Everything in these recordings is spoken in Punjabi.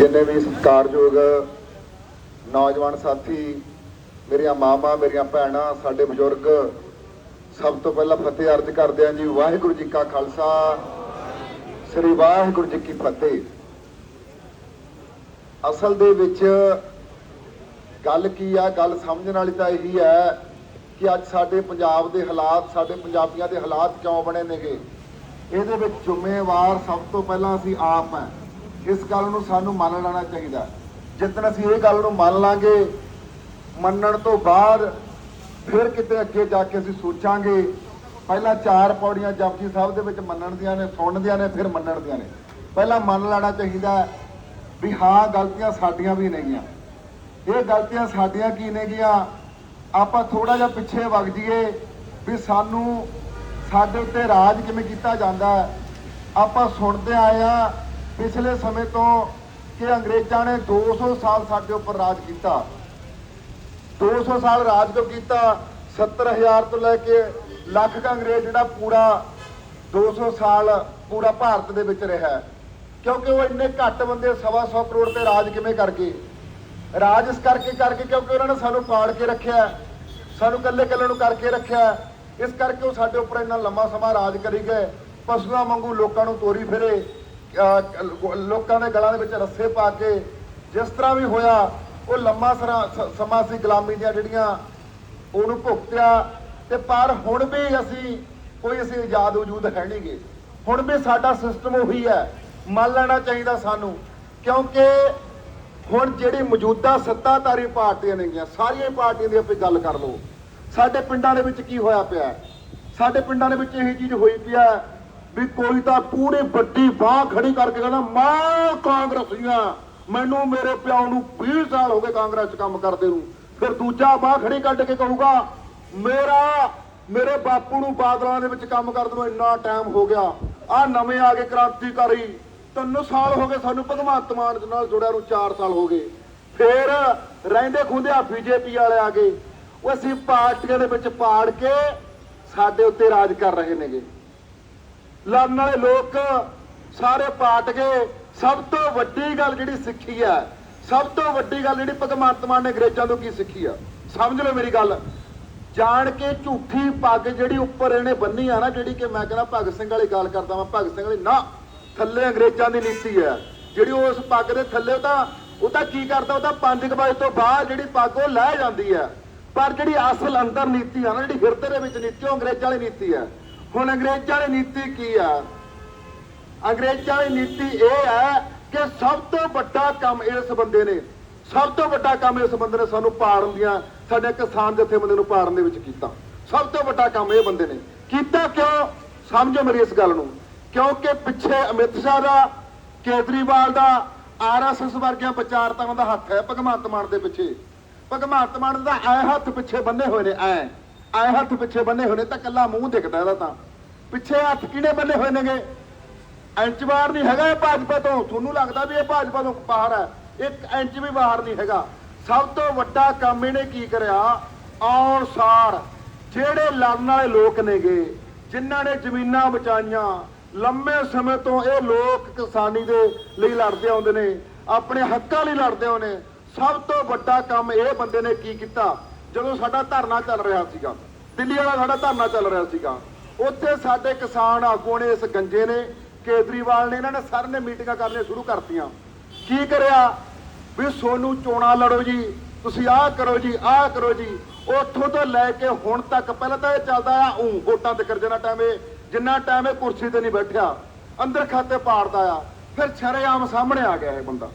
ਜਿੰਨੇ ਵੀ ਸਤਿਕਾਰਯੋਗ ਨੌਜਵਾਨ ਸਾਥੀ, ਮੇਰੀਆਂ ਮਾਵਾਂ, ਮੇਰੀਆਂ ਭੈਣਾਂ, ਸਾਡੇ ਬਜ਼ੁਰਗ, ਸਭ ਤੋਂ ਪਹਿਲਾਂ ਫਤਿਹ ਅਰਜ਼ ਕਰਦੇ ਹਾਂ ਜੀ, ਵਾਹਿਗੁਰੂ ਜੀ ਕਾ ਖਾਲਸਾ, ਸ੍ਰੀ ਵਾਹਿਗੁਰੂ ਜੀ ਕੀ ਫਤਿਹ। ਅਸਲ ਦੇ ਵਿੱਚ ਗੱਲ ਕੀ ਆ, ਗੱਲ ਸਮਝਣ ਵਾਲੀ ਤਾਂ ਇਹੀ ਹੈ ਕਿ ਅੱਜ ਸਾਡੇ ਪੰਜਾਬ ਦੇ ਹਾਲਾਤ, ਸਾਡੇ ਪੰਜਾਬੀਆਂ ਦੇ ਹਾਲਾਤ ਕਿਉਂ ਬਣੇ ਨੇਗੇ? ਇਹਦੇ ਵਿੱਚ ਜ਼ਿੰਮੇਵਾਰ ਸਭ ਤੋਂ ਪਹਿਲਾਂ ਅਸੀਂ ਆਪ ਹੈ। ਇਸ ਗੱਲ ਨੂੰ ਸਾਨੂੰ ਮੰਨ ਲੈਣਾ ਚਾਹੀਦਾ। ਜਿੱਦਣ ਅਸੀਂ ਇਹ ਗੱਲ ਨੂੰ ਮੰਨ ਲਾਂਗੇ, ਮੰਨਣ ਤੋਂ ਬਾਅਦ ਫਿਰ ਕਿਤੇ ਅੱਗੇ ਜਾ ਕੇ ਅਸੀਂ ਸੋਚਾਂਗੇ। ਪਹਿਲਾਂ ਚਾਰ ਪੌੜੀਆਂ ਜਪਜੀ ਸਾਹਿਬ ਦੇ ਵਿੱਚ ਮੰਨਣ ਦੀਆਂ ਨੇ, ਸੁਣਨ ਦੀਆਂ ਨੇ, ਫਿਰ ਮੰਨਣ ਦੀਆਂ ਨੇ। ਪਹਿਲਾਂ ਮੰਨ ਲੈਣਾ ਚਾਹੀਦਾ ਵੀ ਹਾਂ, ਗਲਤੀਆਂ ਸਾਡੀਆਂ ਵੀ ਨੇਗੀਆਂ। ਇਹ ਗਲਤੀਆਂ ਸਾਡੀਆਂ ਕੀ ਨੇਗੀਆਂ? ਆਪਾਂ ਥੋੜਾ ਜਿਹਾ ਪਿੱਛੇ ਵਗ ਜਾਈਏ ਵੀ ਸਾਨੂੰ ਸਾਡੇ ਉੱਤੇ ਰਾਜ ਕਿਵੇਂ ਕੀਤਾ ਜਾਂਦਾ। ਆਪਾਂ ਸੁਣਦੇ ਆਏ ਆ ਪਿਛਲੇ ਸਮੇਂ ਤੋਂ ਕਿ ਅੰਗਰੇਜ਼ਾਂ ਨੇ 200 ਸਾਲ ਸਾਡੇ ਉੱਪਰ ਰਾਜ ਕੀਤਾ। 200 ਸਾਲ ਰਾਜ ਜੋ ਕੀਤਾ 70000 ਤੋਂ ਲੈ ਕੇ ਲੱਖ ਦਾ ਅੰਗਰੇਜ਼ ਜਿਹੜਾ ਪੂਰਾ 200 ਸਾਲ ਪੂਰਾ ਭਾਰਤ ਦੇ ਵਿੱਚ ਰਿਹਾ। ਕਿਉਂਕਿ ਉਹ ਇੰਨੇ ਘੱਟ ਬੰਦੇ ਸਵਾ ਸੌ ਕਰੋੜ ਤੇ ਰਾਜ ਕਿਵੇਂ ਕਰ ਗਏ? ਰਾਜ ਇਸ ਕਰਕੇ ਕਰਕੇ ਕਿਉਂਕਿ ਉਹਨਾਂ ਨੇ ਸਾਨੂੰ ਪਾੜ ਕੇ ਰੱਖਿਆ, ਸਾਨੂੰ ਕੱਲੇ ਕੱਲੇ ਨੂੰ ਕਰਕੇ ਰੱਖਿਆ। ਇਸ ਕਰਕੇ ਉਹ ਸਾਡੇ ਉੱਪਰ ਇੰਨਾ ਲੰਮਾ ਸਮਾਂ ਰਾਜ ਕਰੀ ਗਏ। ਪਸ਼ੂਆਂ ਵਾਂਗੂ ਲੋਕਾਂ ਨੂੰ ਤੋਰੀ ਫਿਰੇ। ਲੋਕਾਂ ਦੇ ਗਲਾਂ ਦੇ ਵਿੱਚ ਰੱਸੇ ਪਾ ਕੇ ਜਿਸ ਤਰ੍ਹਾਂ ਵੀ ਹੋਇਆ, ਉਹ ਲੰਮਾ ਸਰਾ- ਸਮਾਂ ਸੀ ਗੁਲਾਮੀ ਦੀਆਂ ਜਿਹੜੀਆਂ, ਉਹਨੂੰ ਭੁਗਤਿਆ ਤੇ ਪਰ ਹੁਣ ਵੀ ਅਸੀਂ, ਕੋਈ ਅਸੀਂ ਆਜ਼ਾਦ ਵਜੂਦ ਹੈ ਨਹੀਂਗੇ। ਹੁਣ ਵੀ ਸਾਡਾ ਸਿਸਟਮ ਉਹੀ ਹੈ। ਮੰਨ ਲੈਣਾ ਚਾਹੀਦਾ ਸਾਨੂੰ, ਕਿਉਂਕਿ ਹੁਣ ਜਿਹੜੀ ਮੌਜੂਦਾ ਸੱਤਾਧਾਰੀ ਪਾਰਟੀਆਂ ਨੇਗੀਆਂ, ਸਾਰੀਆਂ ਪਾਰਟੀਆਂ ਦੀ ਆਪਾਂ ਗੱਲ ਕਰ ਲਓ। ਸਾਡੇ ਪਿੰਡਾਂ ਦੇ ਵਿੱਚ ਕੀ ਹੋਇਆ ਪਿਆ? ਸਾਡੇ ਪਿੰਡਾਂ ਦੇ ਵਿੱਚ ਇਹ ਚੀਜ਼ ਹੋਈ ਪਿਆ ਹੈ ਵੀ ਕੋਈ ਤਾਂ ਪੂਰੀ ਵੱਡੀ ਬਾਹ ਖੜੀ ਕਰਕੇ ਕਹਿੰਦਾ, ਮੈਂ ਕਾਂਗਰਸੀਆਂ ਮੈਨੂੰ ਮੇਰੇ ਪਿਓ ਨੂੰ 20 ਸਾਲ ਹੋ ਗਏ ਕਾਂਗਰਸ 'ਚ ਕੰਮ ਕਰਦੇ ਨੂੰ। ਫਿਰ ਦੂਜਾ ਬਾਹ ਖੜੀ ਕੱਢ ਕੇ ਕਹੂਗਾ, ਮੇਰਾ, ਮੇਰੇ ਬਾਪੂ ਨੂੰ ਬਾਦਲਾਂ ਦੇ ਵਿੱਚ ਕੰਮ ਕਰਦੇ ਨੂੰ ਇੰਨਾ ਟਾਈਮ ਹੋ ਗਿਆ। ਆ ਨਵੇਂ ਆ ਗਏ ਕ੍ਰਾਂਤੀਕਾਰੀ। ਤਿੰਨ ਸਾਲ ਹੋ ਗਏ ਸਾਨੂੰ ਭਗਵੰਤ ਮਾਨ ਦੇ ਨਾਲ ਜੁੜਿਆ ਨੂੰ 4 ਸਾਲ ਹੋ ਗਏ। ਫੇਰ ਰਹਿੰਦੇ ਖੁੰਦੇ ਆ ਬੀਜੇਪੀ ਵਾਲੇ ਆ ਗਏ। ਉਹ ਅਸੀਂ ਪਾਰਟੀਆਂ ਦੇ ਵਿੱਚ ਪਾੜ ਕੇ ਸਾਡੇ ਉੱਤੇ ਰਾਜ ਕਰ ਰਹੇ ਨੇਗੇ। ਲੜਨ ਵਾਲੇ ਲੋਕ ਸਾਰੇ ਪਾਟ ਗਏ ਸਭ ਤੋਂ ਵੱਡੀ ਗੱਲ ਜਿਹੜੀ ਸਿੱਖੀ ਹੈ, ਸਭ ਤੋਂ ਵੱਡੀ ਗੱਲ ਜਿਹੜੀ ਭਗਵੰਤ ਮਾਨ ਨੇ ਅੰਗਰੇਜ਼ਾਂ ਤੋਂ ਕੀ ਸਿੱਖੀ ਆ? ਸਮਝ ਲਓ ਮੇਰੀ ਗੱਲ। ਜਾਣ ਕੇ ਝੂਠੀ ਪੱਗ ਜਿਹੜੀ ਉੱਪਰ ਇਹਨੇ ਬੰਨੀ ਆ ਨਾ, ਜਿਹੜੀ ਕਿ ਮੈਂ ਕਹਿੰਦਾ ਭਗਤ ਸਿੰਘ ਵਾਲੀ ਗੱਲ ਕਰਦਾ ਮੈਂ ਭਗਤ ਸਿੰਘ ਵਾਲੀ ਨਾ, ਥੱਲੇ ਅੰਗਰੇਜ਼ਾਂ ਦੀ ਨੀਤੀ ਹੈ। ਜਿਹੜੀ ਉਸ ਪੱਗ ਦੇ ਥੱਲੇ ਉਹ ਤਾਂ ਉਹ ਤਾਂ ਕੀ ਕਰਦਾ, ਉਹ ਤਾਂ 5 ਵਜੇ ਤੋਂ ਬਾਅਦ ਜਿਹੜੀ ਪੱਗ ਉਹ ਲੈ ਜਾਂਦੀ ਹੈ। ਪਰ ਜਿਹੜੀ ਅਸਲ ਅੰਦਰ ਨੀਤੀ ਆ ਨਾ, ਜਿਹੜੀ ਹਿਰਦੇ ਦੇ ਵਿੱਚ ਨੀਤੀ, ਉਹ ਅੰਗਰੇਜ਼ਾਂ ਵਾਲੀ ਨੀਤੀ ਹੈ। ਹੁਣ ਅੰਗਰੇਜ਼ਾਂ ਦੀ ਨੀਤੀ ਕੀ ਆ? ਅੰਗਰੇਜ਼ਾਂ ਦੀ ਨੀਤੀ ਇਹ ਹੈ ਕਿ ਸਭ ਤੋਂ ਵੱਡਾ ਕੰਮ ਇਸ ਬੰਦੇ ਨੇ, ਸਭ ਤੋਂ ਵੱਡਾ ਕੰਮ ਇਸ ਬੰਦੇ ਨੇ ਸਾਨੂੰ ਪਾੜਨ ਦੀਆਂ, ਸਾਡੇ ਕਿਸਾਨ ਜਥੇਬੰਦੀ ਨੂੰ ਪਾੜਨ ਦੇ ਵਿੱਚ ਕੀਤਾ। ਸਭ ਤੋਂ ਵੱਡਾ ਕੰਮ ਇਹ ਬੰਦੇ ਨੇ। ਕੀਤਾ ਕਿਉਂ? ਸਮਝੋ ਮੇਰੀ ਇਸ ਗੱਲ ਨੂੰ। ਕਿਉਂਕਿ ਪਿੱਛੇ ਅਮਿਤ ਸ਼ਾਹ ਦਾ, ਕੇਜਰੀਵਾਲ ਦਾ ਆਰਐਸਐਸ ਵਰਗੀਆਂ ਵਿਚਾਰਤਾਵਾਂ ਦਾ ਹੱਥ ਹੈ ਭਗਵੰਤ ਮਾਨ ਦੇ ਪਿੱਛੇ। ਭਗਵੰਤ ਮਾਨ ਦਾ ਐ ਹੱਥ ਪਿੱਛੇ ਬੰਨੇ ਹੋਏ ਨੇ, ਐ। ਐ ਹੱਥ ਪਿੱਛੇ ਬੰਨੇ ਹੋਏ ਨੇ ਤਾਂ ਕੱਲਾ ਮੂੰਹ ਦਿਖਦਾ ਇਹਦਾ ਤਾਂ। ਪਿੱਛੇ ਹੱਥ ਕਿਹੜੇ ਬੰਨੇ ਹੋਏ ਨੇਗੇ? ਇੰਚ ਬਾਹਰ ਨਹੀਂ ਹੈਗਾ ਇਹ ਭਾਜਪਾ ਤੋਂ। ਤੁਹਾਨੂੰ ਲੱਗਦਾ ਵੀ ਇਹ ਭਾਜਪਾ ਤੋਂ ਬਾਹਰ ਹੈ। ਇੱਕ ਇੰਚ ਵੀ ਬਾਹਰ ਨਹੀਂ ਹੈਗਾ। ਸਭ ਤੋਂ ਵੱਡਾ ਕੰਮ ਇਹਨੇ ਕੀ ਕਰਿਆ? ਆਉਣ ਸਾਰ। ਜਿਹੜੇ ਲੜਨ ਵਾਲੇ ਲੋਕ ਨੇਗੇ, ਜਿਨ੍ਹਾਂ ਨੇ ਜ਼ਮੀਨਾਂ ਬਚਾਈਆਂ, ਲੰਮੇ ਸਮੇਂ ਤੋਂ ਇਹ ਲੋਕ ਕਿਸਾਨੀ ਦੇ ਲਈ ਲੜਦੇ ਆਉਂਦੇ ਨੇ, ਆਪਣੇ ਹੱਕਾਂ ਲਈ ਲੜਦੇ ਆਉਂਦੇ ਨੇ। ਸਭ ਤੋਂ ਵੱਡਾ ਕੰਮ ਇਹ ਬੰਦੇ ਨੇ ਕੀ ਕੀਤਾ? ਜਦੋਂ ਸਾਡਾ ਧਰਨਾ ਚੱਲ ਰਿਹਾ ਸੀਗਾ, ਦਿੱਲੀ ਵਾਲਾ ਸਾਡਾ ਧਰਨਾ ਚੱਲ ਰਿਹਾ ਸੀਗਾ, ਉੱਥੇ ਸਾਡੇ ਕਿਸਾਨ ਆਗੂ ਨੇ ਇਸ ਗੰਜੇ ਨੇ, ਕੇਜਰੀਵਾਲ ਨੇ, ਇਹਨਾਂ ਨੇ ਸਰ ਨੇ ਮੀਟਿੰਗਾਂ ਕਰਨੀਆਂ ਸ਼ੁਰੂ ਕਰਤੀਆਂ। ਕੀ ਕਰਿਆ? ਵੀ ਸੋਨੂੰ ਚੋਣਾ ਲੜੋ ਜੀ, ਤੁਸੀਂ ਆਹ ਕਰੋ ਜੀ, ਆਹ ਕਰੋ ਜੀ। ਉੱਥੋਂ ਤੋਂ ਲੈ ਕੇ ਹੁਣ ਤੱਕ, ਪਹਿਲਾਂ ਤਾਂ ਇਹ ਚੱਲਦਾ ਆ ਊਂ ਵੋਟਾਂ ਤੇ ਜਿੰਨਾ ਟਾਈਮ ਇਹ, ਜਿੰਨਾ ਟਾਈਮ ਇਹ ਕੁਰਸੀ ਤੇ ਨਹੀਂ ਬੈਠਿਆ, ਅੰਦਰ ਖਾਤੇ ਪਾੜਦਾ ਆ, ਫਿਰ ਸ਼ਰੇਆਮ ਸਾਹਮਣੇ ਆ ਗਿਆ ਇਹ ਬੰਦਾ।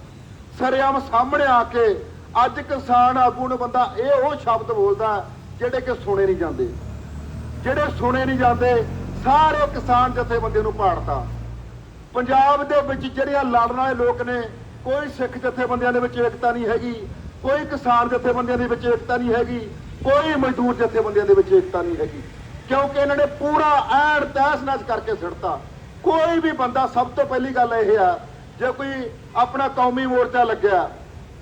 ਸਰੇਆਮ ਸਾਹਮਣੇ ਆ ਕੇ ਅੱਜ ਕਿਸਾਨ ਆਗੂ ਨੂੰ ਬੰਦਾ ਇਹ ਉਹ ਸ਼ਬਦ ਬੋਲਦਾ ਜਿਹੜੇ ਕਿ ਸੁਣੇ ਨਹੀਂ ਜਾਂਦੇ। ਜਿਹੜੇ ਸੁਣੇ ਨਹੀਂ ਜਾਂਦੇ, ਸਾਰੇ ਕਿਸਾਨ ਜਥੇਬੰਦੀ ਨੂੰ ਪਾੜਤਾ। ਪੰਜਾਬ ਦੇ ਵਿੱਚ ਜਿਹੜੀਆਂ ਲੜਨ ਵਾਲੇ ਲੋਕ ਨੇ, ਕੋਈ ਸਿੱਖ ਜਥੇਬੰਦੀਆਂ ਦੇ ਵਿੱਚ ਏਕਤਾ ਨਹੀਂ ਹੈਗੀ, ਕੋਈ ਕਿਸਾਨ ਜਥੇਬੰਦੀਆਂ ਦੇ ਵਿੱਚ ਏਕਤਾ ਨਹੀਂ ਹੈਗੀ, ਕੋਈ ਮਜ਼ਦੂਰ ਜਥੇਬੰਦੀਆਂ ਦੇ ਵਿੱਚ ਏਕਤਾ ਨਹੀਂ ਹੈਗੀ। ਕਿਉਂਕਿ ਇਹਨਾਂ ਨੇ ਪੂਰਾ ਐਨ ਤਹਿਸ ਨਹਿਸ ਕਰਕੇ ਸਿੱਟਤਾ। ਕੋਈ ਵੀ ਬੰਦਾ ਸਭ ਤੋਂ ਪਹਿਲੀ ਗੱਲ ਇਹ ਆ, ਜੇ ਕੋਈ ਆਪਣਾ ਕੌਮੀ ਮੋਰਚਾ ਲੱਗਿਆ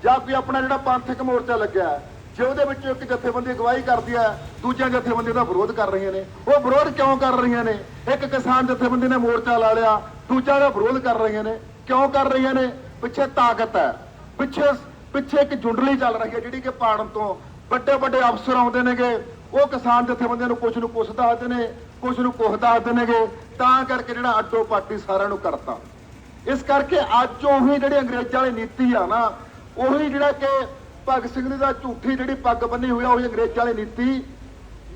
ਜਾਂ ਕੋਈ ਆਪਣਾ ਜਿਹੜਾ ਪੰਥਕ ਮੋਰਚਾ ਲੱਗਿਆ ਜੇ ਉਹਦੇ ਵਿੱਚ ਇੱਕ ਜਥੇਬੰਦੀ ਅਗਵਾਈ ਕਰਦੀ ਹੈ, ਦੂਜੀਆਂ ਜਥੇਬੰਦੀਆਂ ਦਾ ਵਿਰੋਧ ਕਰ ਰਹੀਆਂ ਨੇ। ਉਹ ਵਿਰੋਧ ਕਿਉਂ ਕਰ ਰਹੀਆਂ ਨੇ? ਇੱਕ ਕਿਸਾਨ ਜਥੇਬੰਦੀ ਨੇ ਮੋਰਚਾ ਲਾ ਲਿਆ, ਦੂਜਾ ਦਾ ਵਿਰੋਧ ਕਰ ਰਹੀਆਂ ਨੇ। ਕਿਉਂ ਕਰ ਰਹੀਆਂ ਨੇ? ਪਿੱਛੇ ਤਾਕਤ ਹੈ। ਪਿੱਛੇ ਪਿੱਛੇ ਇੱਕ ਜੁੰਡਲੀ ਚੱਲ ਰਹੀ ਹੈ, ਜਿਹੜੀ ਕਿ ਪਾੜਨ ਤੋਂ ਵੱਡੇ ਵੱਡੇ ਅਫਸਰ ਆਉਂਦੇ ਨੇਗੇ। ਉਹ ਕਿਸਾਨ ਜਥੇਬੰਦੀਆਂ ਨੂੰ ਕੁਝ ਨੂੰ ਕੁਛ ਦੱਸਦੇ ਨੇ ਕੁਝ ਨੂੰ ਕੁਛ ਦੱਸਦੇ ਨੇਗੇ। ਤਾਂ ਕਰਕੇ ਜਿਹੜਾ ਅੱਡੋ ਪਾਟੀ ਸਾਰਿਆਂ ਨੂੰ ਕਰਤਾ। ਇਸ ਕਰਕੇ ਅੱਜ ਉਹੀ ਜਿਹੜੀ ਅੰਗਰੇਜ਼ਾਂ ਵਾਲੀ ਨੀਤੀ ਆ ਨਾ ਉਹੀ ਜਿਹੜਾ ਕਿ ਭਗਤ ਸਿੰਘ ਦੀ ਦਾ ਝੂਠੀ ਜਿਹੜੀ ਪੱਗ ਬੰਨੀ ਹੋਈ ਆ, ਉਹੀ ਅੰਗਰੇਜ਼ਾਂ ਵਾਲੀ ਨੀਤੀ,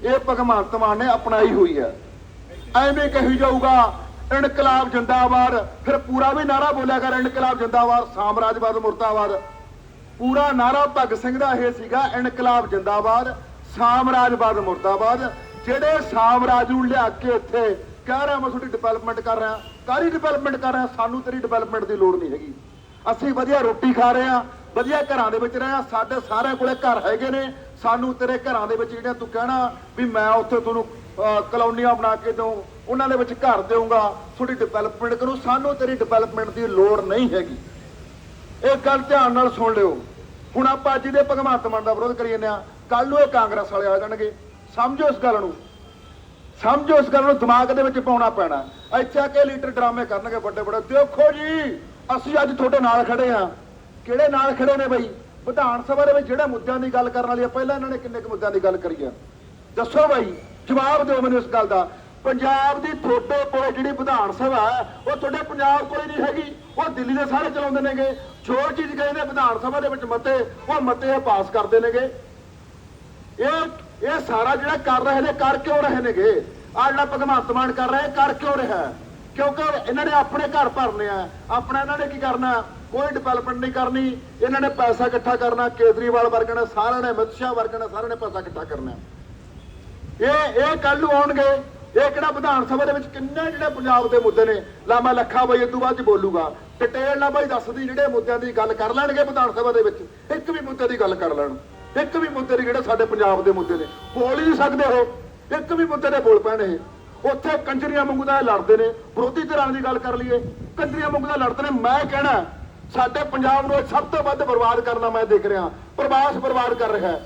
ਇਹ ਭਗਵੰਤ ਮਾਨ ਨੇ ਅਪਣਾਈ ਹੋਈ ਹੈ ਐਵੇਂ ਕਹੀ ਜਾਊਗਾ, ਇਨਕਲਾਬ ਜਿੰਦਾਬਾਦ, ਫਿਰ ਪੂਰਾ ਵੀ ਨਾਰਾ ਬੋਲਿਆ ਕਰ, ਇਨਕਲਾਬ ਜਿੰਦਾਬਾਦ, ਸਾਮਰਾਜਵਾਦ, ਮੁਰਦਾਬਾਦ। ਪੂਰਾ ਨਾਰਾ ਭਗਤ ਸਿੰਘ ਦਾ ਇਹ ਸੀਗਾ, ਇਨਕਲਾਬ ਜਿੰਦਾਬਾਦ, ਸਾਮਰਾਜਵਾਦ, ਮੁਰਦਾਬਾਦ। ਜਿਹੜੇ ਸਾਮਰਾਜ ਨੂੰ ਲਿਆ ਕੇ ਇੱਥੇ ਕਹਿ ਰਿਹਾ, ਮੈਂ ਤੁਹਾਡੀ ਡਿਵੈਲਪਮੈਂਟ ਕਰ ਰਿਹਾ, ਕਾਹਦੀ ਡਿਵੈਲਪਮੈਂਟ ਕਰ ਰਿਹਾ? ਸਾਨੂੰ ਤੇਰੀ ਡਿਵੈਲਪਮੈਂਟ ਦੀ ਲੋੜ ਨਹੀਂ ਹੈਗੀ। ਅਸੀਂ ਵਧੀਆ ਰੋਟੀ ਖਾ ਰਹੇ ਹਾਂ ਵਧੀਆ ਘਰਾਂ ਦੇ ਵਿੱਚ ਰਹੇ ਹਾਂ ਸਾਡੇ ਸਾਰਿਆਂ ਕੋਲੇ ਘਰ ਹੈਗੇ ਨੇ। ਸਾਨੂੰ ਤੇਰੇ ਘਰਾਂ ਦੇ ਵਿੱਚ ਜਿਹੜੀਆਂ ਤੂੰ ਕਹਿਣਾ ਵੀ ਮੈਂ ਉੱਥੇ ਤੁਹਾਨੂੰ ਕਲੋਨੀਆਂ ਬਣਾ ਕੇ ਦਊਂ, ਉਹਨਾਂ ਦੇ ਵਿੱਚ ਘਰ ਦੇਊਂਗਾ, ਤੁਹਾਡੀ ਡਿਵੈਲਪਮੈਂਟ ਕਰੂੰ, ਸਾਨੂੰ ਤੇਰੀ ਡਿਵੈਲਪਮੈਂਟ ਦੀ ਲੋੜ ਨਹੀਂ ਹੈਗੀ। ਇਹ ਗੱਲ ਧਿਆਨ ਨਾਲ ਸੁਣ ਲਿਓ। ਹੁਣ ਆਪਾਂ ਅੱਜ ਦੇ ਭਗਵੰਤ ਮਾਨ ਦਾ ਵਿਰੋਧ ਕਰੀ ਜਾਂਦੇ ਆ ਕੱਲ ਨੂੰ ਇਹ ਕਾਂਗਰਸ ਵਾਲੇ ਆ ਜਾਣਗੇ। ਸਮਝੋ ਇਸ ਗੱਲ ਨੂੰ। ਸਮਝੋ ਇਸ ਗੱਲ ਨੂੰ, ਦਿਮਾਗ ਦੇ ਵਿੱਚ ਪਾਉਣਾ ਪੈਣਾ। ਇੱਥੇ ਆ ਕੇ ਲੀਡਰ ਡਰਾਮੇ ਕਰਨਗੇ ਵੱਡੇ ਵੱਡੇ ਦੇਖੋ ਜੀ, ਅਸੀਂ ਅੱਜ ਤੁਹਾਡੇ ਨਾਲ ਖੜੇ ਆ ਕਿਹੜੇ ਨਾਲ ਖੜੇ ਨੇ ਬਈ? ਵਿਧਾਨ ਸਭਾ ਦੇ ਵਿੱਚ ਜਿਹੜੇ ਮੁੱਦਿਆਂ ਦੀ ਗੱਲ ਕਰਨ ਵਾਲੀ ਆ, ਪਹਿਲਾਂ ਇਹਨਾਂ ਨੇ ਕਿੰਨੇ ਕੁ ਮੁੱਦਿਆਂ ਦੀ ਗੱਲ ਕਰੀ ਆ? ਦੱਸੋ ਬਾਈ, ਜਵਾਬ ਦਿਓ ਮੈਨੂੰ ਇਸ ਗੱਲ ਦਾ। ਪੰਜਾਬ ਦੀ ਤੁਹਾਡੇ ਕੋਲੇ ਜਿਹੜੀ ਵਿਧਾਨ ਸਭਾ ਹੈ ਉਹ ਤੁਹਾਡੇ ਪੰਜਾਬ ਕੋਲੇ ਨਹੀਂ ਹੈਗੀ। ਉਹ ਦਿੱਲੀ ਦੇ ਸਾਰੇ ਚਲਾਉਂਦੇ ਨੇਗੇ। ਜੋ ਚੀਜ਼ ਕਹਿੰਦੇ ਵਿਧਾਨ ਸਭਾ ਦੇ ਵਿੱਚ ਮਤੇ, ਉਹ ਮਤੇ ਇਹ ਪਾਸ ਕਰਦੇ ਨੇਗੇ। ਇਹ ਇਹ ਸਾਰਾ ਜਿਹੜਾ ਕਰ ਰਹੇ ਨੇ, ਕਰ ਕਿਉਂ ਰਹੇ ਨੇਗੇ? ਆ ਜਿਹੜਾ ਭਗਵੰਤ ਮਾਨ ਕਰ ਰਿਹਾ ਕਰ ਕਿਉਂ ਰਿਹਾ? ਕਿਉਂਕਿ ਇਹਨਾਂ ਨੇ ਆਪਣੇ ਘਰ ਭਰਨੇ ਆ। ਆਪਣਾ ਇਹਨਾਂ ਨੇ ਕੀ ਕਰਨਾ? ਕੋਈ ਡਿਵੈਲਪਮੈਂਟ ਨਹੀਂ ਕਰਨੀ। ਇਹਨਾਂ ਨੇ ਪੈਸਾ ਇਕੱਠਾ ਕਰਨਾ, ਕੇਜਰੀਵਾਲ ਵਰਗੇ ਨੇ, ਸਾਰਿਆਂ ਨੇ, ਅਮਿਤ ਸ਼ਾਹ ਵਰਗੇ ਨੇ, ਸਾਰਿਆਂ ਨੇ ਪੈਸਾ ਇਕੱਠਾ ਕਰਨਾ ਇਹ ਇਹ ਕੱਲ ਨੂੰ ਆਉਣਗੇ। ਇਹ ਕਿਹੜਾ ਵਿਧਾਨ ਸਭਾ ਦੇ ਵਿੱਚ ਕਿੰਨੇ ਜਿਹੜੇ ਪੰਜਾਬ ਦੇ ਮੁੱਦੇ ਨੇ? ਲਾਮਾ ਲੱਖਾ ਬਾਈ ਇਹ ਤੋਂ ਬਾਅਦ ਚ ਬੋਲੂਗਾ। ਡਿਟੇਲ ਨਾਲ ਬਾਈ ਦੱਸਦੀ ਜਿਹੜੇ ਮੁੱਦਿਆਂ ਦੀ ਗੱਲ ਕਰ ਲੈਣਗੇ ਵਿਧਾਨ ਸਭਾ ਦੇ ਵਿੱਚ। ਇੱਕ ਵੀ ਮੁੱਦੇ ਦੀ ਗੱਲ ਕਰ ਲੈਣ। ਇੱਕ ਵੀ ਮੁੱਦੇ ਦੀ ਜਿਹੜੇ ਸਾਡੇ ਪੰਜਾਬ ਦੇ ਮੁੱਦੇ ਨੇ। ਬੋਲ ਹੀ ਨਹੀਂ ਸਕਦੇ ਉਹ। ਇੱਕ ਵੀ ਮੁੱਦੇ ਦੇ ਬੋਲ ਪੈਣ ਇਹ। ਉੱਥੇ ਕੰਜਰੀਆਂ ਵਾਂਗੂ ਦਾ ਇਹ ਲੜਦੇ ਨੇ। ਵਿਰੋਧੀ ਧਿਰਾਂ ਦੀ ਗੱਲ ਕਰ ਲਈਏ। ਕੰਜਰੀਆਂ ਵਾਂਗੂ ਦਾ ਲੜਦੇ ਨੇ। ਮੈਂ ਕਹਿਣਾ ਸਾਡੇ ਪੰਜਾਬ ਨੂੰ ਇਹ ਸਭ ਤੋਂ ਵੱਧ ਬਰਬਾਦ ਕਰਨਾ ਮੈਂ ਦੇਖ ਰਿਹਾ। ਪ੍ਰਵਾਸ ਬਰਬਾਦ ਕਰ ਰਿਹਾ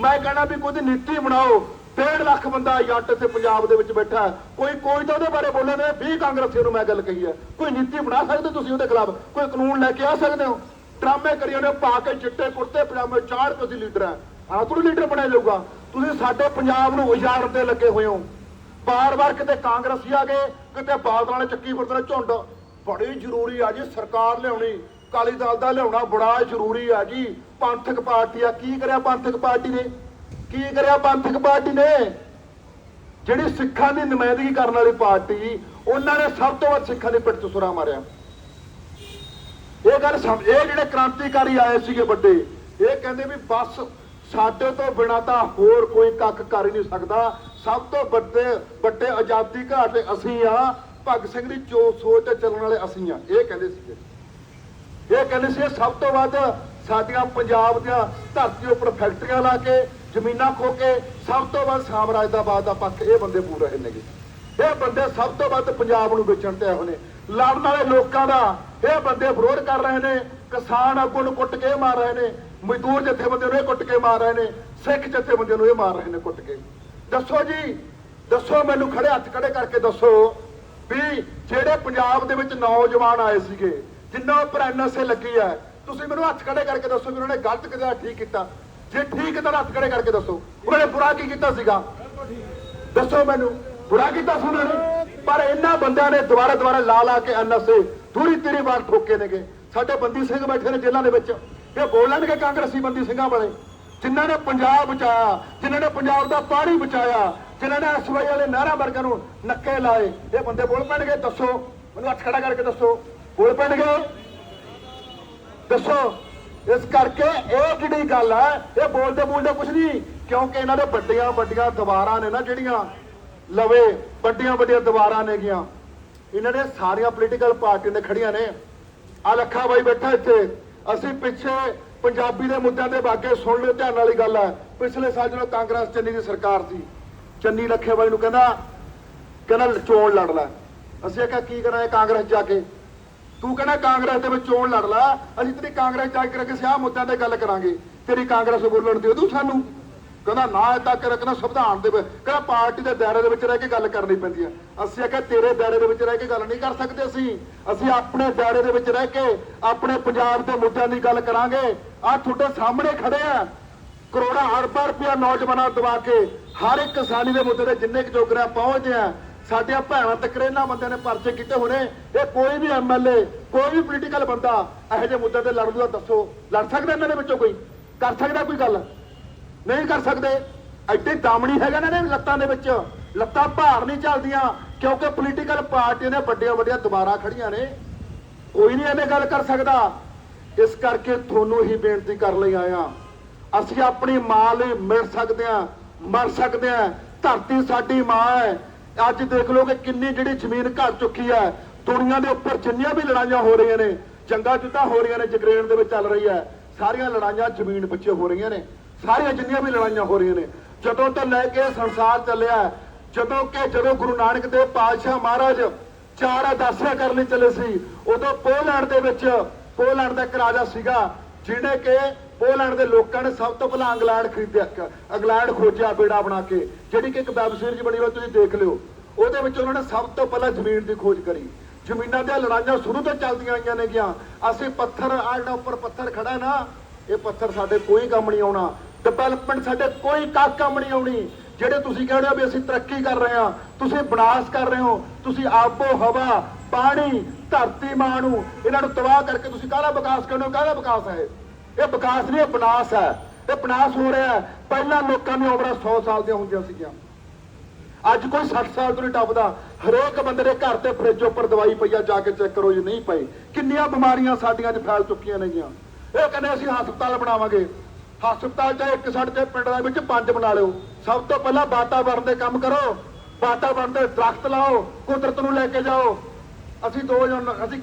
ਮੈਂ ਕਹਿਣਾ ਵੀ ਕੋਈ ਨੀਤੀ ਬਣਾਓ। 1.5 ਲੱਖ ਬੰਦਾ ਜੱਟ ਤੇ ਪੰਜਾਬ ਦੇ ਵਿੱਚ ਬੈਠਾ ਕੋਈ ਕੋਈ ਤਾਂ ਉਹਦੇ ਬਾਰੇ ਬੋਲੇ ਨੇ 20 ਕਾਂਗਰਸੀਆਂ ਨੂੰ ਮੈਂ ਗੱਲ ਕਹੀ ਹੈ। ਕੋਈ ਨੀਤੀ ਬਣਾ ਸਕਦੇ ਤੁਸੀਂ ਉਹਦੇ ਖਿਲਾਫ? ਕੋਈ ਕਾਨੂੰਨ ਲੈ ਕੇ ਆ ਸਕਦੇ ਹੋ? ਡਰਾਮੇ ਕਰੀ ਉਹਨੇ ਪਾ ਕੇ ਚਿੱਟੇ ਕੁੜਤੇ, ਪਜਾਮੇ ਚਾੜ ਕੇ ਤੁਸੀਂ ਲੀਡਰ ਹੈ। ਆ ਤੁਹਾਨੂੰ ਲੀਡਰ ਬਣਾਇਆ ਜਾਊਗਾ। ਤੁਸੀਂ ਸਾਡੇ ਪੰਜਾਬ ਨੂੰ ਉਜਾੜਨ ਤੇ ਲੱਗੇ ਹੋਏ ਹੋ। ਬਾਰ-ਬਾਰ ਕਿਤੇ ਕਾਂਗਰਸੀ ਆ ਗਏ, ਕਿਤੇ ਬਾਦਲਾਂ ਨੇ ਚੱਕੀ ਫਿਰਦੇ ਨੇ, ਝੁੰਡ। ਬੜੀ ਜ਼ਰੂਰੀ ਆ ਜੀ, ਸਰਕਾਰ ਲਿਆਉਣੀ। ਕਾਲੀ ਦਲ ਦਾ ਲਿਆਉਣਾ ਬੜਾ ਜ਼ਰੂਰੀ ਆ ਜੀ। ਪੰਥਕ ਪਾਰਟੀ ਆ, ਕੀ ਕਰਿਆ ਪੰਥਕ ਪਾਰਟੀ ਨੇ? ਕੀ ਕਰਿਆ ਪੰਥਕ ਪਾਰਟੀ ਨੇ? ਜਿਹੜੀ ਸਿੱਖਾਂ ਦੀ ਨੁਮਾਇੰਦਗੀ ਕਰਨ ਵਾਲੀ ਪਾਰਟੀ, ਉਹਨਾਂ ਨੇ ਸਭ ਤੋਂ ਵੱਧ ਸਿੱਖਾਂ ਦੇ ਪਿੱਠ 'ਚ ਸੁਰਾ ਮਾਰਿਆ। ਇਹ ਗੱਲ ਇਹ ਜਿਹੜੇ ਕ੍ਰਾਂਤੀਕਾਰੀ ਆਏ ਸੀਗੇ ਵੱਡੇ, ਇਹ ਕਹਿੰਦੇ ਵੀ ਬਸ ਸਾਡੇ ਤੋਂ ਬਿਨਾ ਤਾਂ ਹੋਰ ਕੋਈ ਕੱਖ ਕਰ ਹੀ ਨਹੀਂ ਸਕਦਾ। ਸਭ ਤੋਂ ਵੱਡੇ ਵੱਡੇ ਆਜ਼ਾਦੀ ਘਾਟੇ ਅਸੀਂ ਆ, ਭਗਤ ਸਿੰਘ ਦੀ ਜੋ ਸੋਚ ਤੇ ਚੱਲਣ ਵਾਲੇ ਅਸੀਂ ਆ। ਇਹ ਕਹਿੰਦੇ ਸੀਗੇ। ਇਹ ਕਹਿੰਦੇ ਸੀ ਇਹ ਸਭ ਤੋਂ ਵੱਧ ਸਾਡੀਆਂ ਪੰਜਾਬ ਦੀਆਂ ਧਰਤੀ ਉੱਪਰ ਫੈਕਟਰੀਆਂ ਲਾ ਕੇ, ਜ਼ਮੀਨਾਂ ਖੋ ਕੇ, ਸਭ ਤੋਂ ਵੱਧ ਸਾਮਰਾਜਦਾਬਾਦ ਦਾ ਪੱਖ ਇਹ ਬੰਦੇ ਪੂਰ ਰਹੇ ਨੇਗੇ। ਇਹ ਬੰਦੇ ਸਭ ਤੋਂ ਵੱਧ ਪੰਜਾਬ ਨੂੰ ਵੇਚਣ ਤੇ ਆਏ ਹੋਏ ਨੇ। ਲੜਨ ਵਾਲੇ ਲੋਕਾਂ ਦਾ ਇਹ ਬੰਦੇ ਵਿਰੋਧ ਕਰ ਰਹੇ ਨੇ। ਕਿਸਾਨ ਆਗੂ ਨੂੰ ਕੁੱਟ ਕੇ ਮਾਰ ਰਹੇ ਨੇ। ਮਜ਼ਦੂਰ ਜਥੇਬੰਦੀਆਂ ਨੂੰ ਇਹ ਕੁੱਟ ਕੇ ਮਾਰ ਰਹੇ ਨੇ। ਸਿੱਖ ਜਥੇਬੰਦੀਆਂ ਨੂੰ ਇਹ ਮਾਰ ਰਹੇ ਨੇ ਕੁੱਟ ਕੇ। ਦੱਸੋ ਜੀ, ਦੱਸੋ ਮੈਨੂੰ ਖੜੇ ਹੱਥ ਖੜੇ ਕਰਕੇ ਦੱਸੋ ਵੀ ਜਿਹੜੇ ਪੰਜਾਬ ਦੇ ਵਿੱਚ ਨੌਜਵਾਨ ਆਏ ਸੀਗੇ ਜਿੰਨਾ ਉੱਪਰ ਐਨਐਸਏ ਲੱਗੀ ਹੈ ਤੁਸੀਂ ਮੈਨੂੰ ਹੱਥ ਖੜੇ ਕਰਕੇ ਦੱਸੋ ਵੀ ਉਹਨਾਂ ਨੇ ਗਲਤ ਕਿਹਦਾ ਠੀਕ ਕੀਤਾ। ਜੇ ਠੀਕ ਤਾਂ ਹੱਥ ਖੜੇ ਕਰਕੇ ਦੱਸੋ। ਉਹਨਾਂ ਨੇ ਬੁਰਾ ਕੀ ਕੀਤਾ ਸੀਗਾ? ਦੱਸੋ ਮੈਨੂੰ, ਬੁਰਾ ਕੀਤਾ ਸੀ ਉਹਨਾਂ ਨੇ? ਪਰ ਇਹਨਾਂ ਬੰਦਿਆਂ ਨੇ ਦੁਬਾਰਾ ਦੁਬਾਰਾ ਲਾ ਲਾ ਕੇ ਐਨਐਸਏ ਥੋੜੀ ਤੇਰੀ ਵਾਰ ਠੋਕੇ ਨੇਗੇ ਸਾਡੇ ਬੰਦੀ ਸਿੰਘ ਬੈਠੇ ਨੇ ਜੇਲ੍ਹਾਂ ਦੇ ਵਿੱਚ। ਇਹ ਬੋਲਣਗੇ ਕਾਂਗਰਸੀ ਬੰਦੀ ਸਿੰਘਾਂ ਵਾਲੇ। ਜਿਨ੍ਹਾਂ ਨੇ ਪੰਜਾਬ ਬਚਾਇਆ, ਜਿਨ੍ਹਾਂ ਨੇ ਪੰਜਾਬ ਦਾ ਪਾਣੀ ਬਚਾਇਆ, ਜਿਨ੍ਹਾਂ ਨੇ ਐਸਵਾਈ ਵਾਲੇ ਨਹਿਰਾਂ ਵਰਗਾਂ ਨੂੰ ਨੱਕੇ ਲਾਏ, ਇਹ ਬੰਦੇ ਬੋਲ ਪੈਣਗੇ, ਦੱਸੋ। ਮੈਨੂੰ ਹੱਥ ਖੜਾ ਕਰਕੇ ਦੱਸੋ। ਬੋਲ ਪੈਣਗੇ ਦੱਸੋ, ਇਸ ਕਰਕੇ ਇਹ ਜਿਹੜੀ ਗੱਲ ਹੈ, ਇਹ ਬੋਲਦੇ ਬੋਲਦੇ ਕੁਝ ਨਹੀਂ, ਕਿਉਂਕਿ ਇਹਨਾਂ ਦੇ ਵੱਡੀਆਂ ਵੱਡੀਆਂ ਦੀਵਾਰਾਂ ਨੇ ਨਾ ਜਿਹੜੀਆਂ, ਲਵੇ, ਵੱਡੀਆਂ ਵੱਡੀਆਂ ਦੀਵਾਰਾਂ ਨੇਗੀਆਂ ਇਹਨਾਂ ਨੇ ਸਾਰੀਆਂ ਪੋਲੀਟੀਕਲ ਪਾਰਟੀਆਂ ਨੇ ਖੜੀਆਂ ਨੇ। ਆ ਲੱਖਾ ਬਾਈ ਬੈਠਾ ਇੱਥੇ। ਅਸੀਂ ਪਿੱਛੇ ਪੰਜਾਬੀ ਦੇ ਮੁੱਦਿਆਂ ਦੇ ਬਾਰੇ ਸੁਣ ਲਿਓ, ਧਿਆਨ ਵਾਲੀ ਗੱਲ ਹੈ। ਪਿਛਲੇ ਸਾਲ ਜਦੋਂ ਕਾਂਗਰਸ ਚੰਨੀ ਦੀ ਸਰਕਾਰ ਸੀ, ਚੰਨੀ ਲੱਖੇ ਬਾਈ ਨੂੰ ਕਹਿੰਦਾ ਕਹਿੰਦਾ ਚੋਣ ਲੜ ਲੈ। ਅਸੀਂ ਆਖਿਆ, ਕੀ ਕਰਾਂ ਕਾਂਗਰਸ ਜਾ ਕੇ? ਤੂੰ ਕਹਿੰਦਾ ਕਾਂਗਰਸ ਦੇ ਵਿੱਚ ਚੋਣ ਲੜ ਲਾ, ਅਸੀਂ ਤੇਰੀ ਕਾਂਗਰਸ ਜਾ ਕੇ ਕਿਸੇ ਆਹ ਮੁੱਦਿਆਂ ਤੇ ਗੱਲ ਕਰਾਂਗੇ। ਤੇਰੀ ਕਾਂਗਰਸ ਬੋਲਣ ਦਿਓ ਤੂੰ ਸਾਨੂੰ। ਕਹਿੰਦਾ ਨਾ ਏਦਾਂ ਕਰ ਕਹਿੰਦਾ ਸੰਵਿਧਾਨ ਦੇ ਵਿੱਚ। ਕਹਿੰਦਾ ਪਾਰਟੀ ਦੇ ਦਾਇਰੇ ਦੇ ਵਿੱਚ ਰਹਿ ਕੇ ਗੱਲ ਕਰਨੀ ਪੈਂਦੀ ਹੈ ਅਸੀਂ ਆਖਿਆ ਤੇਰੇ ਦਾਇਰੇ ਦੇ ਵਿੱਚ ਰਹਿ ਕੇ ਗੱਲ ਨਹੀਂ ਕਰ ਸਕਦੇ ਅਸੀਂ। ਅਸੀਂ ਆਪਣੇ ਦਾਇਰੇ ਦੇ ਵਿੱਚ ਰਹਿ ਕੇ ਆਪਣੇ ਪੰਜਾਬ ਦੇ ਮੁੱਦਿਆਂ ਦੀ ਗੱਲ ਕਰਾਂਗੇ। ਆ ਤੁਹਾਡੇ ਸਾਹਮਣੇ ਖੜੇ ਆ। ਕਰੋੜਾਂ ਅਰਬਾਂ ਰੁਪਇਆ ਨੌਜਵਾਨਾਂ ਦਵਾ ਕੇ ਹਰ ਇੱਕ ਕਿਸਾਨੀ ਦੇ ਮੁੱਦੇ ਤੇ ਜਿੰਨੇ ਕੁ ਜੋਗਰਾ ਪਹੁੰਚਦੇ ਆ ਸਾਡੀਆਂ ਭੈਣਾਂ ਤੱਕ ਇਹਨਾਂ ਬੰਦਿਆਂ ਨੇ ਪਰਚੇ ਕੀਤੇ ਹੋਣੇ। ਇਹ ਕੋਈ ਵੀ ਐਮਐਲਏ ਕੋਈ ਵੀ ਪੋਲੀਟੀਕਲ ਬੰਦਾ, ਇਹੋ ਜਿਹੇ ਮੁੱਦੇ ਤੇ ਲੜਨ ਦਾ ਦੱਸੋ। ਲੜ ਸਕਦਾ ਇਹਨਾਂ ਦੇ ਵਿੱਚੋਂ ਕੋਈ? ਕਰ ਸਕਦਾ ਕੋਈ ਗੱਲ? ਨਹੀਂ ਕਰ ਸਕਦੇ। ਐਡੇ ਦਾਮਣੀ ਹੈਗਾ ਨਾ ਇਹਨਾਂ ਦੇ ਲੱਤਾਂ ਦੇ ਵਿੱਚ। ਲੱਤਾਂ ਭਾਰ ਨਹੀਂ ਚੱਲਦੀਆਂ, ਕਿਉਂਕਿ ਪੋਲੀਟੀਕਲ ਪਾਰਟੀਆਂ ਨੇ ਵੱਡੀਆਂ ਵੱਡੀਆਂ ਦੁਬਾਰਾ ਖੜੀਆਂ ਨੇ। ਕੋਈ ਨਹੀਂ ਇਹਨੇ ਗੱਲ ਕਰ ਸਕਦਾ। ਇਸ ਕਰਕੇ ਤੁਹਾਨੂੰ ਹੀ ਬੇਨਤੀ ਕਰਨ ਲਈ ਆਇਆ। ਅਸੀਂ ਆਪਣੀ ਮਾਂ ਲਈ ਮਿਲ ਸਕਦੇ ਹਾਂ, ਮਰ ਸਕਦੇ ਹਾਂ। ਧਰਤੀ ਸਾਡੀ ਮਾਂ ਹੈ। ਅੱਜ ਦੇਖ ਲਓ ਕਿ ਕਿੰਨੀ ਜਿਹੜੀ ਜ਼ਮੀਨ ਘਟ ਚੁੱਕੀ ਹੈ। ਦੁਨੀਆ ਦੇ ਉੱਪਰ ਜਿੰਨੀਆਂ ਵੀ ਲੜਾਈਆਂ ਹੋ ਰਹੀਆਂ ਨੇ, ਜੰਗਾਂ ਜੁੱਧਾਂ ਹੋ ਰਹੀਆਂ ਨੇ ਜਗਰੇਨ ਦੇ ਵਿੱਚ ਚੱਲ ਰਹੀ ਹੈ, ਸਾਰੀਆਂ ਲੜਾਈਆਂ ਜ਼ਮੀਨ ਪਿੱਛੇ ਹੋ ਰਹੀਆਂ ਨੇ। ਸਾਰੀਆਂ ਜਿੰਨੀਆਂ ਵੀ ਲੜਾਈਆਂ ਹੋ ਰਹੀਆਂ ਨੇ, ਜਦੋਂ ਤੋਂ ਲੈ ਕੇ ਸੰਸਾਰ ਚੱਲਿਆ, ਜਦੋਂ ਕਿ ਜਦੋਂ ਗੁਰੂ ਨਾਨਕ ਦੇਵ ਪਾਤਸ਼ਾਹ ਮਹਾਰਾਜ ਚਾਰ ਅਰਦਾਸਾਂ ਕਰਨ ਲਈ ਚੱਲੇ ਸੀ, ਉਦੋਂ ਪੋਲੈਂਡ ਦੇ ਵਿੱਚ, ਪੋਲੈਂਡ ਦਾ ਇੱਕ ਰਾਜਾ ਸੀਗਾ, ਜਿਹਨੇ ਕਿ ਪੋਲੈਂਡ ਦੇ ਲੋਕਾਂ ਨੇ ਸਭ ਤੋਂ ਪਹਿਲਾਂ ਇੰਗਲੈਂਡ ਖਰੀਦਿਆ ਕ- ਇੰਗਲੈਂਡ ਖੋਜਿਆ ਬੇੜਾ ਬਣਾ ਕੇ, ਜਿਹੜੀ ਕਿ ਇੱਕ ਵੈਬ ਸੀਰੀਜ਼ ਬਣੀ ਹੋਈ ਤੁਸੀਂ ਦੇਖ ਲਿਓ। ਉਹਦੇ ਵਿੱਚ ਉਹਨਾਂ ਨੇ ਸਭ ਤੋਂ ਪਹਿਲਾਂ ਜ਼ਮੀਨ ਦੀ ਖੋਜ ਕਰੀ। ਜ਼ਮੀਨਾਂ ਦੀਆਂ ਲੜਾਈਆਂ ਸ਼ੁਰੂ ਤੋਂ ਚੱਲਦੀਆਂ ਆਈਆਂ ਨੇ ਗਿਆ ਅਸੀਂ ਪੱਥਰ ਆ ਜਿਹੜਾ ਉੱਪਰ ਪੱਥਰ ਖੜਾ ਨਾ, ਇਹ ਪੱਥਰ ਸਾਡੇ ਕੋਈ ਕੰਮ ਨਹੀਂ ਆਉਣਾ। ਡਿਵੈਲਪਮੈਂਟ ਸਾਡੇ ਕੋਈ ਕਾ, ਕੰਮ ਨਹੀਂ ਆਉਣੀ। ਜਿਹੜੇ ਤੁਸੀਂ ਕਹਿੰਦੇ ਹੋ ਵੀ ਅਸੀਂ ਤਰੱਕੀ ਕਰ ਰਹੇ ਹਾਂ, ਤੁਸੀਂ ਵਿਨਾਸ਼ ਕਰ ਰਹੇ ਹੋ, ਤੁਸੀਂ ਆਬੋ ਹਵਾ, ਪਾਣੀ, ਧਰਤੀ ਮਾਂ ਨੂੰ ਇਹਨਾਂ ਨੂੰ ਤਬਾਹ ਕਰਕੇ ਤੁਸੀਂ ਕਾਹਦਾ ਵਿਕਾਸ ਕਰਦੇ ਹੋ, ਕਾਹਦਾ ਵਿਕਾਸ ਹੈ ਇਹ? ਵਿਕਾਸ ਨਹੀਂ ਅਪਨਾਸ ਹੈ। ਇਹ ਵਿਨਾਸ਼ ਹੋ ਰਿਹਾ ਪਹਿਲਾਂ ਲੋਕਾਂ ਦੀਆਂ ਉਮਰਾਂ 100 ਸਾਲ ਦੀਆਂ ਹੁੰਦੀਆਂ ਸੀਗੀਆਂ। ਅੱਜ ਕੋਈ 60 ਸਾਲ ਤੋਂ ਨਹੀਂ ਟੱਪਦਾ। ਹਰੇਕ ਬੰਦੇ ਦੇ ਘਰ ਤੇ ਫ੍ਰਿਜ ਉੱਪਰ ਦਵਾਈ ਪਈ ਆ, ਜਾ ਕੇ ਚੈੱਕ ਕਰੋ ਜੇ ਨਹੀਂ ਪਈ ਕਿੰਨੀਆਂ ਬਿਮਾਰੀਆਂ ਸਾਡੀਆਂ 'ਚ ਫੈਲ ਚੁੱਕੀਆਂ ਨੇਗੀਆਂ। ਇਹ ਕਹਿੰਦੇ ਅਸੀਂ ਹਸਪਤਾਲ ਬਣਾਵਾਂਗੇ। ਹਸਪਤਾਲ ਚਾਹੇ ਇੱਕ ਸਾਡੇ ਤੇ ਪਿੰਡ ਦੇ ਵਿੱਚ ਪੰਜ ਬਣਾ ਲਿਓ। ਸਭ ਤੋਂ ਪਹਿਲਾਂ ਵਾਤਾਵਰਣ ਦੇ ਕੰਮ ਕਰੋ। ਵਾਤਾਵਰਣ ਦੇ ਦਰਖਤ ਲਾਓ। ਕੁਦਰਤ ਨੂੰ ਲੈ ਕੇ ਜਾਓ। ਅਸੀਂ ਦੋ ਜਣ ਅਸੀਂ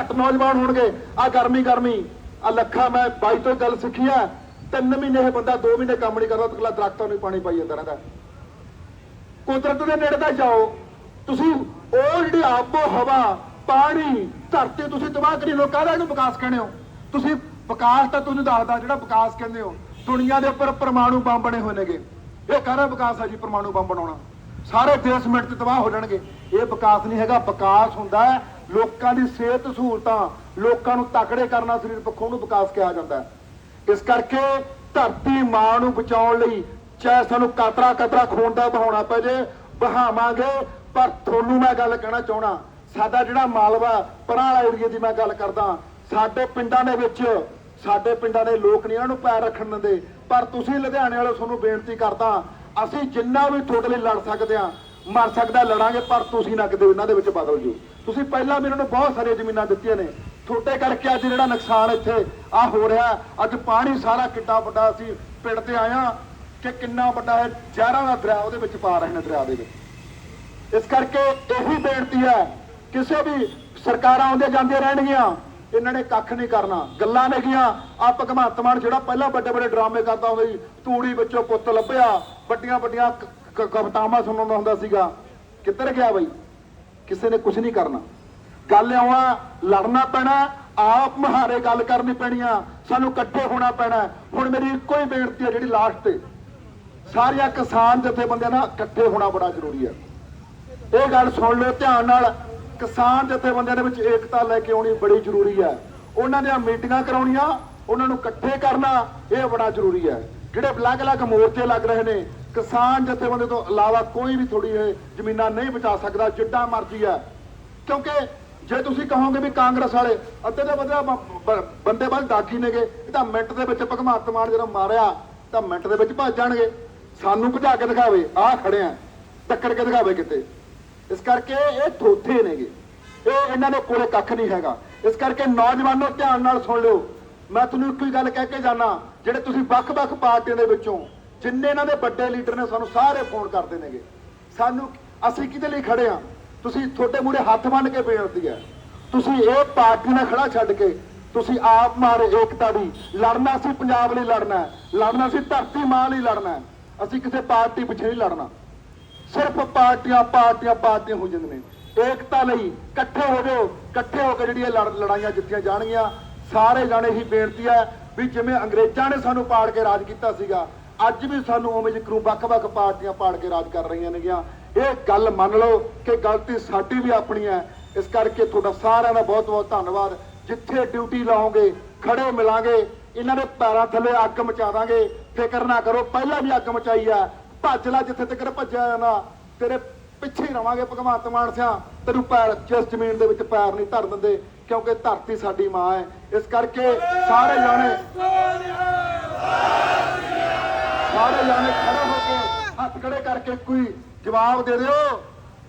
ਘੱਟ ਨੌਜਵਾਨ ਹੋਣਗੇ। ਆ ਗਰਮੀ ਗਰਮੀ। ਆ ਲੱਖਾਂ ਮੈਂ ਬਾਈ ਤੋਂ ਗੱਲ ਸਿੱਖੀ ਆ। ਤਿੰਨ ਮਹੀਨੇ ਇਹ ਬੰਦਾ 2 ਮਹੀਨੇ ਕੰਮ ਨਹੀਂ ਕਰਦਾ ਅਗਲਾ ਦਰਖਤਾਂ ਨੂੰ ਪਾਣੀ ਪਾਈ ਜਾਂਦਾ ਰਹਿੰਦਾ। ਕੁਦਰਤ ਦੇ ਨੇੜੇ ਤਾਂ ਜਾਓ। ਤੁਸੀਂ ਉਹ ਜਿਹੜੀ ਆਬੋ ਹਵਾ, ਪਾਣੀ, ਧਰਤੀ ਤੁਸੀਂ ਤਬਾਹ ਕਰੀ ਲੋ ਕਾਹਦਾ ਇਹਨੂੰ ਵਿਕਾਸ ਕਹਿੰਦੇ ਹੋ? ਤੁਸੀਂ ਵਿਕਾਸ ਤਾਂ ਤੁਹਾਨੂੰ ਦੱਸਦਾ, ਜਿਹੜਾ ਵਿਕਾਸ ਕਹਿੰਦੇ ਹੋ, ਦੁਨੀਆ ਦੇ ਉੱਪਰ ਪਰਮਾਣੂ ਬੰਬ ਬਣੇ ਹੋਏ ਨੇਗੇ। ਇਹ ਕਾਹਦਾ ਵਿਕਾਸ ਹੈ ਜੀ, ਪਰਮਾਣੂ ਬੰਬ ਬਣਾਉਣਾ? ਸਾਰੇ ਦੇਸ਼ ਮਿੰਟ 'ਚ ਤਬਾਹ ਹੋ ਜਾਣਗੇ। ਇਹ ਵਿਕਾਸ ਨਹੀਂ ਹੈਗਾ, ਵਿਕਾਸ ਹੁੰਦਾ ਹੈ ਲੋਕਾਂ ਦੀ ਸਿਹਤ ਸਹੂਲਤਾਂ ਲੋਕਾਂ ਨੂੰ ਤਕੜੇ ਕਰਨਾ ਸਰੀਰ ਪੱਖੋਂ ਨੂੰ ਵਿਕਾਸ ਕਿਹਾ ਜਾਂਦਾ ਇਸ ਕਰਕੇ ਧਰਤੀ ਮਾਂ ਨੂੰ ਬਚਾਉਣ ਲਈ ਚਾਹੇ ਸਾਨੂੰ ਕਤਰਾ ਕਤਰਾ ਖੂਨ ਦਾ ਬਹਾਉਣਾ ਪੈ ਜੇ ਬਹਾਵਾਂਗੇ ਪਰ ਤੁਹਾਨੂੰ ਮੈਂ ਗੱਲ ਕਹਿਣਾ ਚਾਹਣਾ ਸਾਡਾ ਜਿਹੜਾ ਮਾਲਵਾ ਪਰਾਂ ਵਾਲਾ ਏਰੀਆ ਦੀ ਮੈਂ ਗੱਲ ਕਰਦਾ, ਸਾਡੇ ਪਿੰਡਾਂ ਦੇ ਵਿੱਚ, ਸਾਡੇ ਪਿੰਡਾਂ ਦੇ ਲੋਕ ਨਹੀਂ ਇਹਨਾਂ ਨੂੰ ਪੈਰ ਰੱਖਣ ਦਿੰਦੇ, ਪਰ ਤੁਸੀਂ ਲੁਧਿਆਣੇ ਵਾਲੇ ਤੁਹਾਨੂੰ ਬੇਨਤੀ ਕਰਦਾ, ਅਸੀਂ ਜਿੰਨਾ ਵੀ ਤੁਹਾਡੇ ਲਈ ਲੜ ਸਕਦੇ ਆ ਮਰ ਸਕਦਾ, ਲੜਾਂਗੇ, ਪਰ ਤੁਸੀਂ ਨਾ ਕਿਤੇ ਇਹਨਾਂ ਦੇ ਵਿੱਚ ਬਦਲ ਜਾਓ। ਤੁਸੀਂ ਪਹਿਲਾਂ ਵੀ ਇਹਨਾਂ ਨੂੰ ਬਹੁਤ ਸਾਰੀਆਂ ਜ਼ਮੀਨਾਂ ਦਿੱਤੀਆਂ ਨੇ। ਤੁਹਾਡੇ ਕਰਕੇ ਅੱਜ ਜਿਹੜਾ ਨੁਕਸਾਨ ਇੱਥੇ ਆ ਹੋ ਰਿਹਾ ਅੱਜ ਪਾਣੀ ਸਾਰਾ ਕਿੱਡਾ ਵੱਡਾ ਅਸੀਂ ਪਿੰਡ ਤੇ ਆਇਆ ਕਿ ਕਿੰਨਾ ਵੱਡਾ ਹੈ। ਜ਼ਹਿਰਾਂ ਦਾ ਦਰਿਆ ਉਹਦੇ ਵਿੱਚ ਪਾ ਰਹੇ ਨੇ ਦਰਿਆ ਦੇ ਵਿੱਚ। ਇਸ ਕਰਕੇ ਇਹੀ ਬੇਨਤੀ ਹੈ, ਕਿਸੇ ਵੀ ਸਰਕਾਰਾਂ ਆਉਂਦੇ ਜਾਂਦੇ ਰਹਿਣਗੀਆਂ, ਇਹਨਾਂ ਨੇ ਕੱਖ ਨਹੀਂ ਕਰਨਾ। ਗੱਲਾਂ ਨੇਗੀਆਂ ਆ ਭਗਵੰਤ ਮਾਨ ਜਿਹੜਾ ਪਹਿਲਾਂ ਵੱਡੇ ਵੱਡੇ ਡਰਾਮੇ ਕਰਦਾ ਹੁੰਦਾ ਸੀ, ਤੂੜੀ ਵਿੱਚੋਂ ਪੁੱਤ ਲੱਭਿਆ, ਵੱਡੀਆਂ ਵੱਡੀਆਂ ਕ- ਸੁਣਨ ਕਵਿਤਾਵਾਂ ਹੁੰਦਾ ਸੀਗਾ। ਕਿੱਧਰ ਗਿਆ ਬਈ? ਕਿਸੇ ਨੇ ਕੁਝ ਨਹੀਂ ਕਰਨਾ। ਗੱਲ ਆਉਣਾ ਲੜਨਾ ਪੈਣਾ, ਆਪ ਮਹਾਰੇ ਗੱਲ ਕਰਨੀ ਪੈਣੀ ਆ, ਸਾਨੂੰ ਇਕੱਠੇ ਹੋਣਾ ਪੈਣਾ। ਹੁਣ ਮੇਰੀ ਇੱਕੋ ਹੀ ਬੇਨਤੀ ਹੈ ਜਿਹੜੀ ਲਾਸਟ ਤੇ। ਸਾਰੀਆਂ ਕਿਸਾਨ ਜਥੇਬੰਦੀਆਂ ਨਾਲ ਇਕੱਠੇ ਹੋਣਾ ਬੜਾ ਜ਼ਰੂਰੀ ਹੈ ਇਹ ਗੱਲ ਸੁਣ ਲਓ, ਧਿਆਨ ਨਾਲ। ਕਿਸਾਨ ਜਥੇਬੰਦੀਆਂ ਦੇ ਵਿੱਚ ਏਕਤਾ ਲੈ ਕੇ ਆਉਣੀ ਬੜੀ ਜ਼ਰੂਰੀ ਹੈ ਉਹਨਾਂ ਦੀਆਂ ਮੀਟਿੰਗਾਂ ਕਰਾਉਣੀਆਂ, ਉਹਨਾਂ ਨੂੰ ਇਕੱਠੇ ਕਰਨਾ, ਇਹ ਬੜਾ ਜ਼ਰੂਰੀ ਹੈ ਜਿਹੜੇ ਅਲੱਗ-ਅਲੱਗ ਮੋਰਚੇ ਲੱਗ ਰਹੇ ਨੇ ਕਿਸਾਨ ਜਥੇਬੰਦੀ ਤੋਂ ਇਲਾਵਾ ਕੋਈ ਵੀ ਥੋੜੀ ਜ਼ਮੀਨਾਂ ਨਹੀਂ ਬਚਾ ਸਕਦਾ, ਜਿੱਡਾ ਮਰਜ਼ੀ ਹੈ। ਕਿਉਂਕਿ ਜੇ ਤੁਸੀਂ ਕਹੋਗੇ ਵੀ ਕਾਂਗਰਸ ਵਾਲੇ ਅੱਧੇ ਤੋਂ ਵਧਿਆ ਬੰਦੇ ਵੱਲ ਦਾਖੀ ਨੇਗੇ, ਇਹ ਤਾਂ ਮਿੰਟ ਦੇ ਵਿੱਚ ਭਗਵੰਤ ਮਾਨ ਜਦੋਂ ਮਾਰਿਆ, ਤਾਂ ਮਿੰਟ ਦੇ ਵਿੱਚ ਭੱਜ ਜਾਣਗੇ। ਸਾਨੂੰ ਭਜਾ ਕੇ ਦਿਖਾਵੇ, ਆਹ ਖੜੇ ਆ, ਟੱਕਰ ਕੇ ਦਿਖਾਵੇ ਕਿਤੇ। ਇਸ ਕਰਕੇ ਇਹ ਥੋਥੇ ਨੇਗੇ। ਇਹ ਇਹਨਾਂ ਦੇ ਕੋਲੇ ਕੱਖ ਨਹੀਂ ਹੈਗਾ। ਇਸ ਕਰਕੇ ਨੌਜਵਾਨੋ ਧਿਆਨ ਨਾਲ ਸੁਣ ਲਿਓ। ਮੈਂ ਤੁਹਾਨੂੰ ਇੱਕੋ ਹੀ ਗੱਲ ਕਹਿ ਕੇ ਜਾਣਾ ਜਿਹੜੇ ਤੁਸੀਂ ਵੱਖ-ਵੱਖ ਪਾਰਟੀਆਂ ਦੇ ਵਿੱਚੋਂ ਜਿੰਨੇ ਇਹਨਾਂ ਦੇ ਵੱਡੇ ਲੀਡਰ ਨੇ ਸਾਨੂੰ ਸਾਰੇ ਫੋਨ ਕਰਦੇ ਨੇਗੇ। ਸਾਨੂੰ ਅਸੀਂ ਕਿਹਦੇ ਲਈ ਖੜੇ ਆ ਤੁਸੀਂ ਤੁਹਾਡੇ ਮੂਹਰੇ ਹੱਥ ਬੰਨ ਕੇ ਬੇਨਤੀ ਹੈ। ਤੁਸੀਂ ਇਹ ਪਾਰਟੀ ਨਾਲ ਖੜਾ ਛੱਡ ਕੇ ਤੁਸੀਂ ਆਪ ਮਾਰੇ ਏਕਤਾ ਦੀ। ਲੜਨਾ ਸੀ ਪੰਜਾਬ ਲਈ ਲੜਨਾ ਲੜਨਾ ਸੀ ਧਰਤੀ ਮਾਂ ਲਈ ਲੜਨਾ ਅਸੀਂ ਕਿਸੇ ਪਾਰਟੀ ਪਿੱਛੇ ਨਹੀਂ ਲੜਨਾ। ਸਿਰਫ ਪਾਰਟੀਆਂ ਪਾਰਟੀਆਂ ਪਾਰਟੀਆਂ ਹੋ ਜਾਂਦੀਆਂ ਨੇ। ਏਕਤਾ ਲਈ ਇਕੱਠੇ ਹੋ ਜਾਓ। ਇਕੱਠੇ ਹੋ ਕੇ ਜਿਹੜੀਆਂ ਲੜ- ਲੜਾਈਆਂ ਜਿੱਤੀਆਂ ਜਾਣਗੀਆਂ। ਸਾਰੇ ਜਾਣੇ ਹੀ ਬੇਨਤੀ ਹੈ ਵੀ ਜਿਵੇਂ ਅੰਗਰੇਜ਼ਾਂ ਨੇ ਸਾਨੂੰ ਪਾੜ ਕੇ ਰਾਜ ਕੀਤਾ ਸੀਗਾ ਅੱਜ ਵੀ ਸਾਨੂੰ ਉਵੇਂ ਜਿਕਰੂ ਵੱਖ-ਵੱਖ ਪਾਰਟੀਆਂ ਪਾੜ ਕੇ ਰਾਜ ਕਰ ਰਹੀਆਂ ਨੇਗੀਆਂ। ਇਹ ਗੱਲ ਮੰਨ ਲਓ ਕਿ ਗਲਤੀ ਸਾਡੀ ਵੀ ਆਪਣੀ ਹੈ। ਇਸ ਕਰਕੇ ਤੁਹਾਡਾ ਸਾਰਿਆਂ ਦਾ ਬਹੁਤ-ਬਹੁਤ ਧੰਨਵਾਦ। ਜਿੱਥੇ ਡਿਊਟੀ ਲਾਓਗੇ, ਖੜੇ ਮਿਲਾਂਗੇ, ਇਹਨਾਂ ਦੇ ਪੈਰਾਂ ਥੱਲੇ ਅੱਗ ਮਚਾ ਦਾਂਗੇ। ਫਿਕਰ ਨਾ ਕਰੋ, ਪਹਿਲਾਂ ਵੀ ਅੱਗ ਮਚਾਈ ਆ। ਭੱਜ ਲੈ ਜਿੱਥੇ ਤੱਕ ਭੱਜਿਆ ਨਾ ਤੇਰੇ ਪਿੱਛੇ ਰਵਾਂਗੇ ਭਗਵੰਤ ਮਾਨ ਸਿਆ। ਤੈਨੂੰ ਪੈਰ, ਜਿਸ ਜ਼ਮੀਨ ਦੇ ਵਿੱਚ ਪੈਰ ਨਹੀਂ ਧਰ ਦਿੰਦੇ, ਕਿਉਂਕਿ ਧਰਤੀ ਸਾਡੀ ਮਾਂ ਹੈ। ਇਸ ਕਰਕੇ ਸਾਰੇ ਜਾਣੇ ਸਾਰੇ ਜਾਣੇ ਖੜੇ ਹੋ ਕੇ ਹੱਥ ਖੜੇ ਕਰਕੇ ਕੋਈ ਜਵਾਬ ਦੇ ਦਿਓ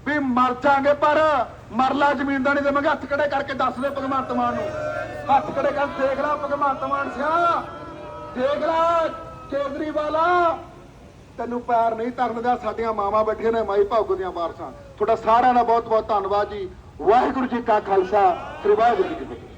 ਵੀ ਮਰ ਜਾਾਂਗੇ, ਪਰ ਮਰਲਾ ਜ਼ਮੀਨ ਦਾ ਨਹੀਂ ਦੇਵਾਂਗੇ ਹੱਥ ਖੜੇ ਕਰਕੇ ਦੱਸ ਦੇ ਭਗਵੰਤ ਮਾਨ ਨੂੰ। ਹੱਥ ਖੜੇ ਕਰ ਦੇਖ ਲੈ ਭਗਵੰਤ ਮਾਨ ਸਿਆ। ਦੇਖ ਲੈ ਕੇਜਰੀਵਾਲਾ। ਤੈਨੂੰ ਪੈਰ ਨਹੀਂ ਧਰਨ ਦਾ ਸਾਡੀਆਂ ਮਾਵਾਂ ਬੈਠੀਆਂ ਨੇ ਮਾਈ ਭਾਗੋ ਦੀਆਂ ਵਾਰਸਾਂ। ਤੁਹਾਡਾ ਸਾਰਿਆਂ ਦਾ ਬਹੁਤ ਬਹੁਤ ਧੰਨਵਾਦ ਜੀ। ਵਾਹਿਗੁਰੂ ਜੀ ਕਾ ਖਾਲਸਾ, ਸ੍ਰੀ ਵਾਹਿਗੁਰੂ ਜੀ ਕੀ ਫਤਿਹ।